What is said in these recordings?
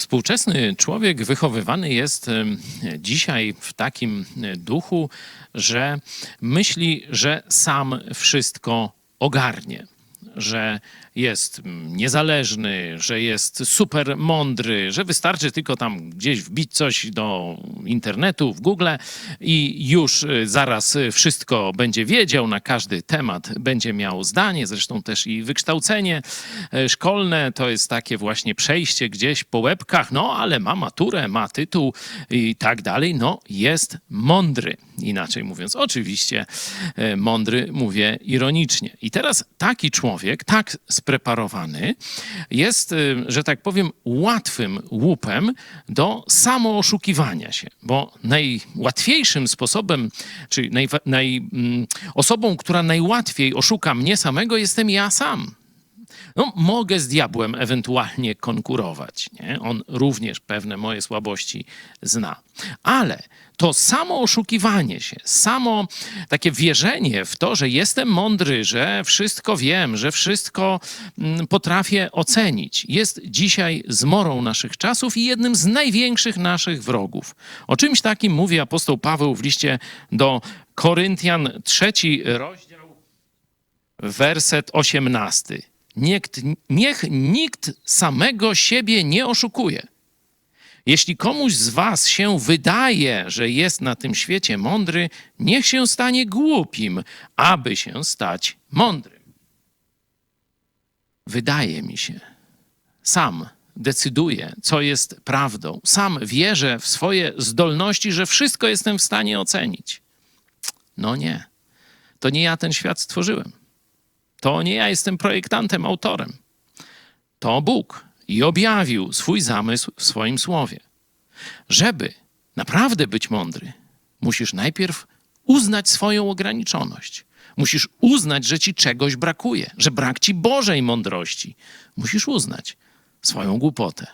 Współczesny człowiek wychowywany jest dzisiaj w takim e, duchu, że myśli, że sam wszystko ogarnie. Że jest niezależny, że jest super mądry, że wystarczy tylko tam gdzieś wbić coś do internetu, w Google i już y, zaraz y, wszystko będzie wiedział na każdy temat, będzie miał zdanie, zresztą też i wykształcenie e, szkolne to jest takie właśnie przejście gdzieś po łebkach, no ale ma maturę, ma tytuł i tak dalej, no jest mądry. Inaczej mówiąc, oczywiście e, mądry mówię ironicznie. I teraz taki człowiek, tak spreparowany, jest, e, że tak powiem, łatwym łupem do samooszukiwania się, bo najłatwiejszym sposobem, czy naj, naj, mm, osobą, która najłatwiej oszuka mnie samego, jestem ja sam. No, mogę z diabłem ewentualnie konkurować. Nie? On również pewne moje słabości zna. Ale to samo oszukiwanie się, samo takie wierzenie w to, że jestem mądry, że wszystko wiem, że wszystko mm, potrafię ocenić, jest dzisiaj zmorą naszych czasów i jednym z największych naszych wrogów. O czymś takim mówi apostoł Paweł w liście do Koryntian, trzeci rozdział, werset 18. Nikt, niech nikt samego siebie nie oszukuje. Jeśli komuś z was się wydaje, że jest na tym świecie mądry, niech się stanie głupim, aby się stać mądrym. Wydaje mi się. Sam decyduję, co jest prawdą. Sam wierzę w swoje zdolności, że wszystko jestem w stanie ocenić. No nie. To nie ja ten świat stworzyłem. To nie ja jestem projektantem, autorem. To Bóg i objawił swój zamysł w swoim słowie. Żeby naprawdę być mądry, musisz najpierw uznać swoją ograniczoność. Musisz uznać, że ci czegoś brakuje, że brak ci Bożej mądrości. Musisz uznać swoją głupotę.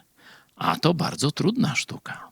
A to bardzo trudna sztuka.